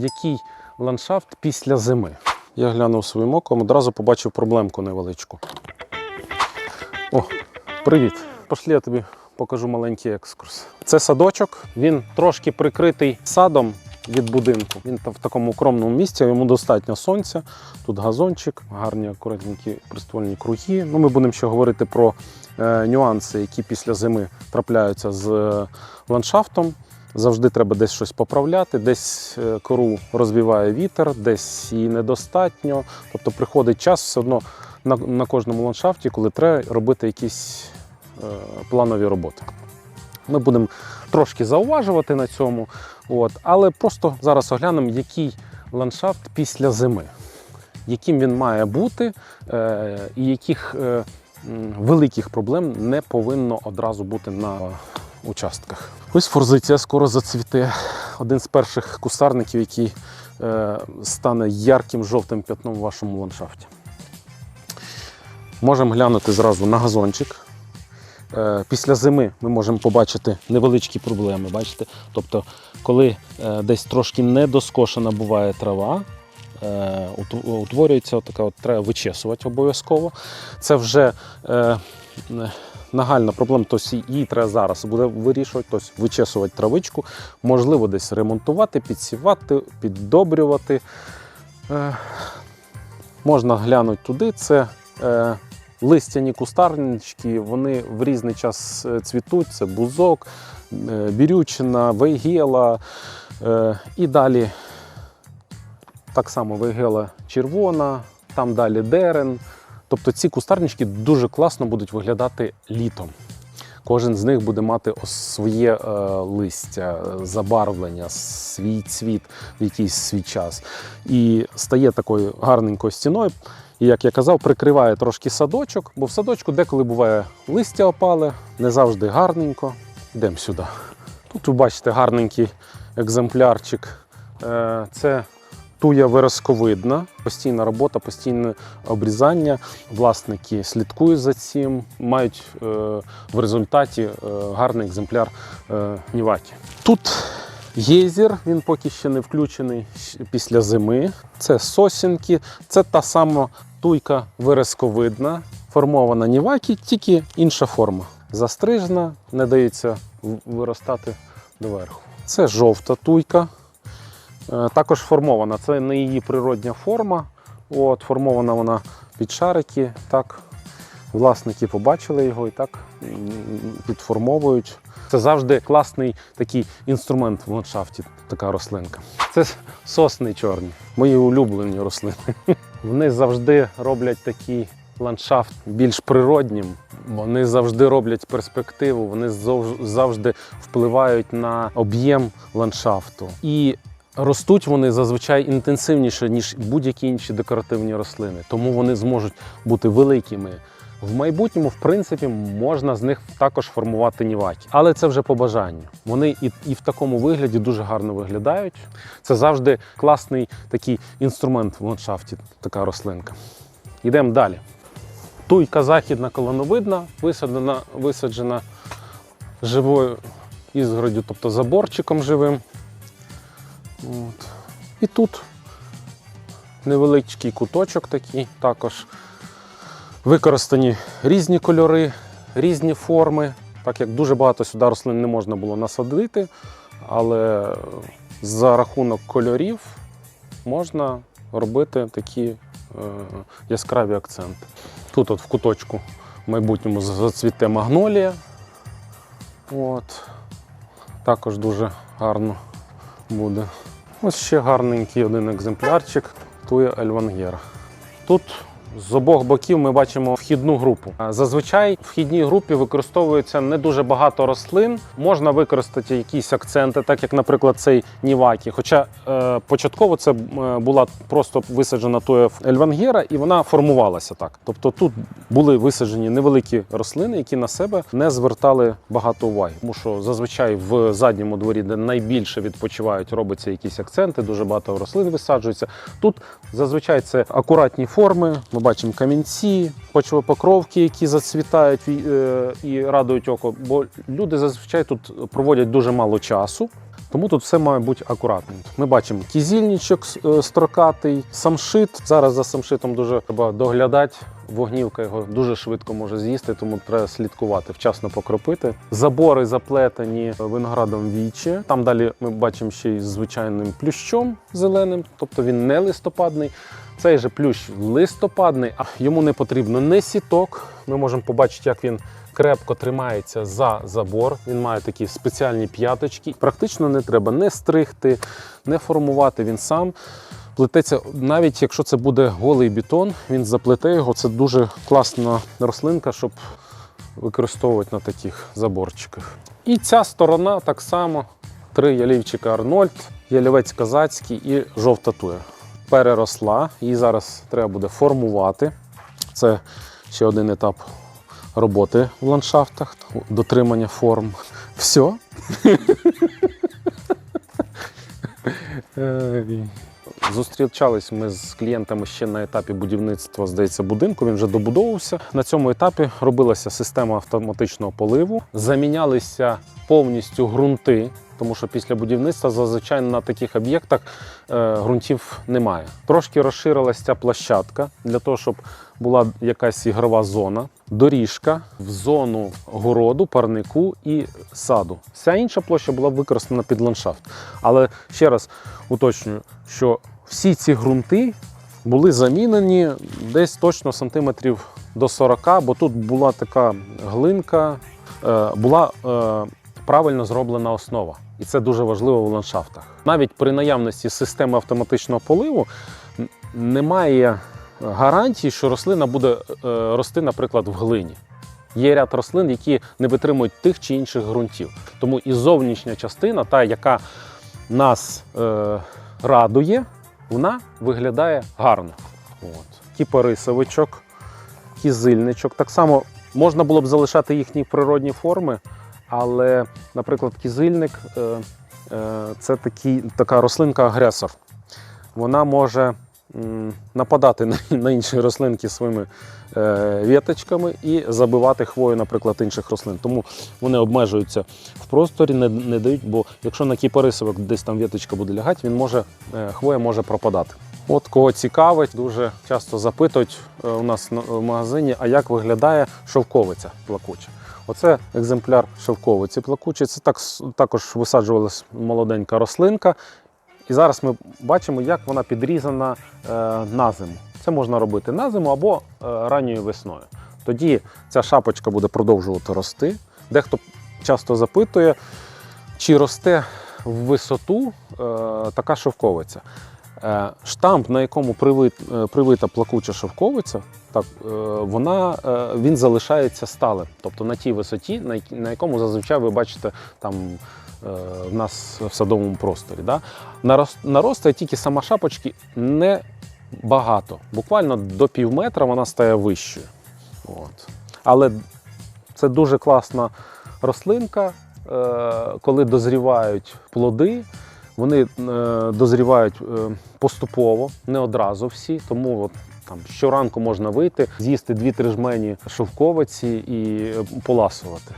Який ландшафт після зими? Я глянув своїм оком, одразу побачив проблемку невеличку. О, привіт! Пошлі я тобі покажу маленький екскурс. Це садочок, він трошки прикритий садом від будинку. Він в такому укромному місці, йому достатньо сонця. Тут газончик, гарні акуратненькі приствольні круги. Ну, ми будемо ще говорити про е, нюанси, які після зими трапляються з е, ландшафтом. Завжди треба десь щось поправляти, десь е, кору розвіває вітер, десь її недостатньо. Тобто приходить час все одно на, на кожному ландшафті, коли треба робити якісь е, планові роботи. Ми будемо трошки зауважувати на цьому, от, але просто зараз оглянемо, який ландшафт після зими, яким він має бути, е, і яких е, великих проблем не повинно одразу бути на участках. Ось форзиція скоро зацвіте. Один з перших кустарників, який е, стане ярким жовтим п'ятном в вашому ландшафті. Можемо глянути зразу на газончик. Е, Після зими ми можемо побачити невеличкі проблеми. Бачите? Тобто, коли е, десь трошки недоскошена буває трава, е, утворюється така, от, треба вичесувати обов'язково. Це вже нагальна проблема, тобто її треба зараз буде вирішувати, тобто вичесувати травичку, можливо, десь ремонтувати, підсівати, піддобрювати. Е, можна глянути туди. Це е, листяні кустарнички, вони в різний час е, цвітуть. Це бузок, е, бірючина, вейгела. Е, і далі так само вейгела червона, там далі дерен. Тобто ці кустарнички дуже класно будуть виглядати літом. Кожен з них буде мати своє е, листя, забарвлення, свій цвіт в якийсь свій час. І стає такою гарненькою стіною. І як я казав, прикриває трошки садочок, бо в садочку деколи буває листя опале, не завжди гарненько. Йдемо сюди. Тут ви бачите гарненький екземплярчик. Е, Це туя виразковидна, постійна робота, постійне обрізання. Власники слідкують за цим, мають е, в результаті е, гарний екземпляр е, Нівакі. Тут єзір, він поки ще не включений після зими. Це сосінки, це та сама туйка виразковидна, формована Нівакі, тільки інша форма. Застрижена, не дається виростати доверху. Це жовта туйка. Е, Також формована. Це не її природня форма. От, формована вона під шарики. Так, власники побачили його і так підформовують. Це завжди класний такий інструмент в ландшафті, така рослинка. Це сосни чорні, мої улюблені рослини. Вони завжди роблять такий ландшафт більш природнім. Вони завжди роблять перспективу, вони завжди впливають на об'єм ландшафту. І ростуть вони зазвичай інтенсивніше, ніж будь-які інші декоративні рослини. Тому вони зможуть бути великими. В майбутньому, в принципі, можна з них також формувати ніваки. Але це вже по бажанню. Вони і, і в такому вигляді дуже гарно виглядають. Це завжди класний такий інструмент в ландшафті, така рослинка. Йдемо далі. Туйка західна колоновидна, висаджена, висаджена живою ізгородю, тобто заборчиком живим. От. І тут невеличкий куточок такий, також використані різні кольори, різні форми, так як дуже багато сюди рослин не можна було насадити, але за рахунок кольорів можна робити такі е, яскраві акценти. Тут от в куточку в майбутньому зацвіте магнолія. От. Також дуже гарно буде. Ось ще гарненький один екземплярчик Туя Ельвангера. Тут з обох боків ми бачимо вхідну групу. Зазвичай в вхідній групі використовується не дуже багато рослин. Можна використати якісь акценти, так як, наприклад, цей Нівакі. Хоча е, початково це е, була просто висаджена туя Ельвангера, і вона формувалася так. Тобто тут були висаджені невеликі рослини, які на себе не звертали багато уваги. Тому що зазвичай в задньому дворі, де найбільше відпочивають, робиться якісь акценти, дуже багато рослин висаджується. Тут зазвичай це акуратні форми. Ми бачимо камінці, почвопокровки, які зацвітають і, е, радують око. Бо люди зазвичай тут проводять дуже мало часу. Тому тут все має бути акуратно. Ми бачимо кізільничок е, строкатий, самшит. Зараз за самшитом дуже треба доглядати. Вогнівка його дуже швидко може з'їсти, тому треба слідкувати, вчасно покропити. Забори заплетені виноградом вічі. Там далі ми бачимо ще й звичайним плющом зеленим, тобто він не листопадний. Цей же плющ листопадний, а йому не потрібно не сіток. Ми можемо побачити, як він крепко тримається за забор. Він має такі спеціальні п'яточки. Практично не треба не стригти, не формувати. Він сам плететься. Навіть якщо це буде голий бетон, він заплете його. Це дуже класна рослинка, щоб використовувати на таких заборчиках. І ця сторона так само: три ялівчика Арнольд, ялівець казацький і жовта туя. Переросла, її зараз треба буде формувати. Це ще один етап роботи в ландшафтах, дотримання форм. Все. Зустрічались ми з клієнтами ще на етапі будівництва, здається, будинку. Він вже добудовувався. На цьому етапі робилася система автоматичного поливу, замінялися повністю ґрунти, тому що після будівництва зазвичай на таких об'єктах е, ґрунтів немає. Трошки розширилася ця площадка для того, щоб була якась ігрова зона, доріжка в зону городу, парнику і саду. Вся інша площа була використана під ландшафт. Але ще раз уточнюю, що всі ці ґрунти були замінені десь точно сантиметрів до 40, бо тут була така глинка, е, була е, правильно зроблена основа. І це дуже важливо в ландшафтах. Навіть при наявності системи автоматичного поливу немає гарантії, що рослина буде е, рости, наприклад, в глині. Є ряд рослин, які не витримують тих чи інших ґрунтів. Тому і зовнішня частина, та, яка нас е, радує, вона виглядає гарно. От. Кіпарисовичок, кізильничок. Так само можна було б залишати їхні природні форми, але, наприклад, кізильник е, е, це такий, така рослинка-агресор. Вона може нападати на, інші рослинки своїми е, віточками і забивати хвою, наприклад, інших рослин. Тому вони обмежуються в просторі, не, не дають, бо якщо на кіпарисовик десь там віточка буде лягати, він може, хвоя може пропадати. От кого цікавить, дуже часто запитують у нас на- в магазині, а як виглядає шовковиця плакуча. Оце екземпляр шовковиці плакучої. Це так, також висаджувалась молоденька рослинка. І зараз ми бачимо, як вона підрізана е, на зиму. Це можна робити на зиму або е, ранньою весною. Тоді ця шапочка буде продовжувати рости. Дехто часто запитує, чи росте в висоту е, така шовковиця. Е, штамп, на якому е, привита плакуча шовковиця, так, е, вона, він залишається сталим. Тобто на тій висоті, на, якому зазвичай ви бачите там в нас в садовому просторі. Да? Нарос- Наростає тільки сама шапочки не багато. Буквально до пів метра вона стає вищою. От. Але це дуже класна рослинка, коли дозрівають плоди. Вони е, дозрівають е, поступово, не одразу всі. Тому от, там, щоранку можна вийти, з'їсти дві-три жмені шовковиці і е, поласувати.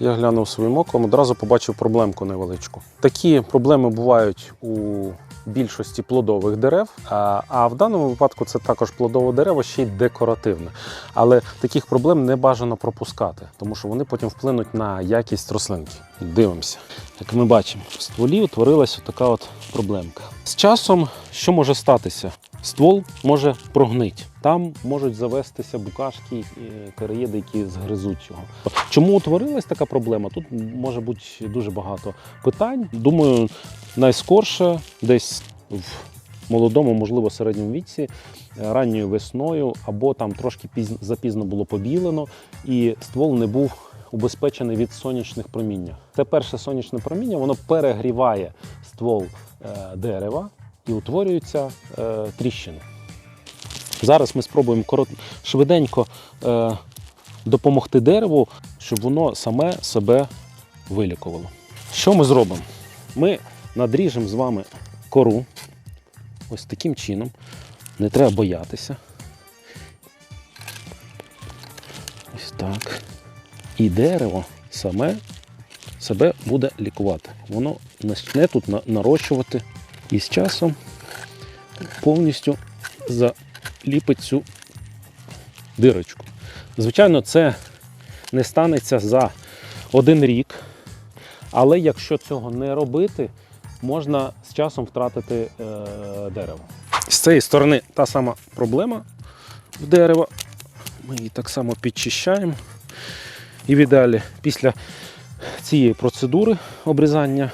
Я глянув своїм оком, одразу побачив проблемку невеличку. Такі проблеми бувають у більшості плодових дерев, а, в даному випадку це також плодове дерево, ще й декоративне. Але таких проблем не бажано пропускати, тому що вони потім вплинуть на якість рослинки. Дивимося. Як ми бачимо, в стволі утворилася така от проблемка. З часом що може статися? Ствол може прогнити. Там можуть завестися букашки, е, караїди, які згризуть його. Чому утворилась така проблема? Тут може бути дуже багато питань. Думаю, найскорше десь в молодому, можливо, середньому віці, е, ранньою весною, або там трошки пізно, запізно було побілено, і ствол не був убезпечений від сонячних проміння. Це перше сонячне проміння, воно перегріває ствол е, дерева і утворюються е, тріщини. Зараз ми спробуємо корот... швиденько е, допомогти дереву, щоб воно саме себе вилікувало. Що ми зробимо? Ми надріжемо з вами кору ось таким чином. Не треба боятися. Ось так. І дерево саме себе буде лікувати. Воно почне тут нарощувати і з часом повністю заліпить цю дирочку. Звичайно, це не станеться за один рік, але якщо цього не робити, можна з часом втратити е, дерево. З цієї сторони та сама проблема в дерева. Ми її так само підчищаємо. І в ідеалі після цієї процедури обрізання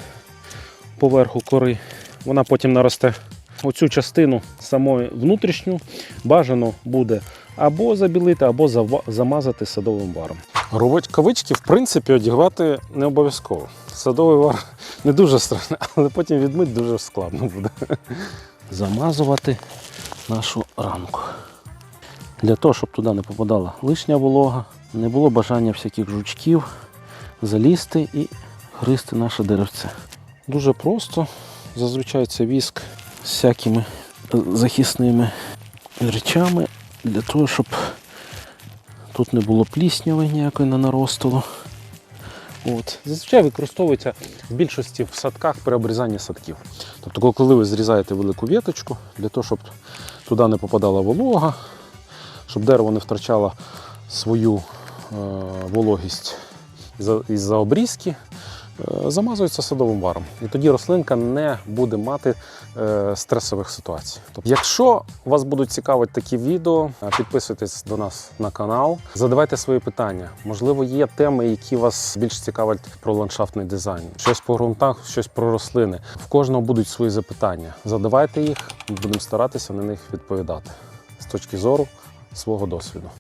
поверху кори, вона потім наросте. Оцю частину самої внутрішню бажано буде або забілити, або замазати садовим варом. Рукавички, в принципі, одягати не обов'язково. Садовий вар не дуже страшний, але потім відмити дуже складно буде. Замазувати нашу рамку. Для того, щоб туди не попадала лишня волога, не було бажання всяких жучків залізти і гризти наше деревце. Дуже просто. Зазвичай це віск з всякими е, захисними речами для того, щоб тут не було плісняви ніякої не наростило. От. Зазвичай використовується в більшості в садках при обрізанні садків. Тобто, коли ви зрізаєте велику віточку, для того, щоб туди не попадала волога, щоб дерево не втрачало свою е, вологість із-за- обрізки, замазується садовим варом. І тоді рослинка не буде мати е, стресових ситуацій. Тобто, якщо вас будуть цікавити такі відео, е, підписуйтесь до нас на канал, задавайте свої питання. Можливо, є теми, які вас більш цікавлять про ландшафтний дизайн, щось по ґрунтах, щось про рослини. В кожного будуть свої запитання. Задавайте їх, будемо старатися на них відповідати з точки зору свого досвіду.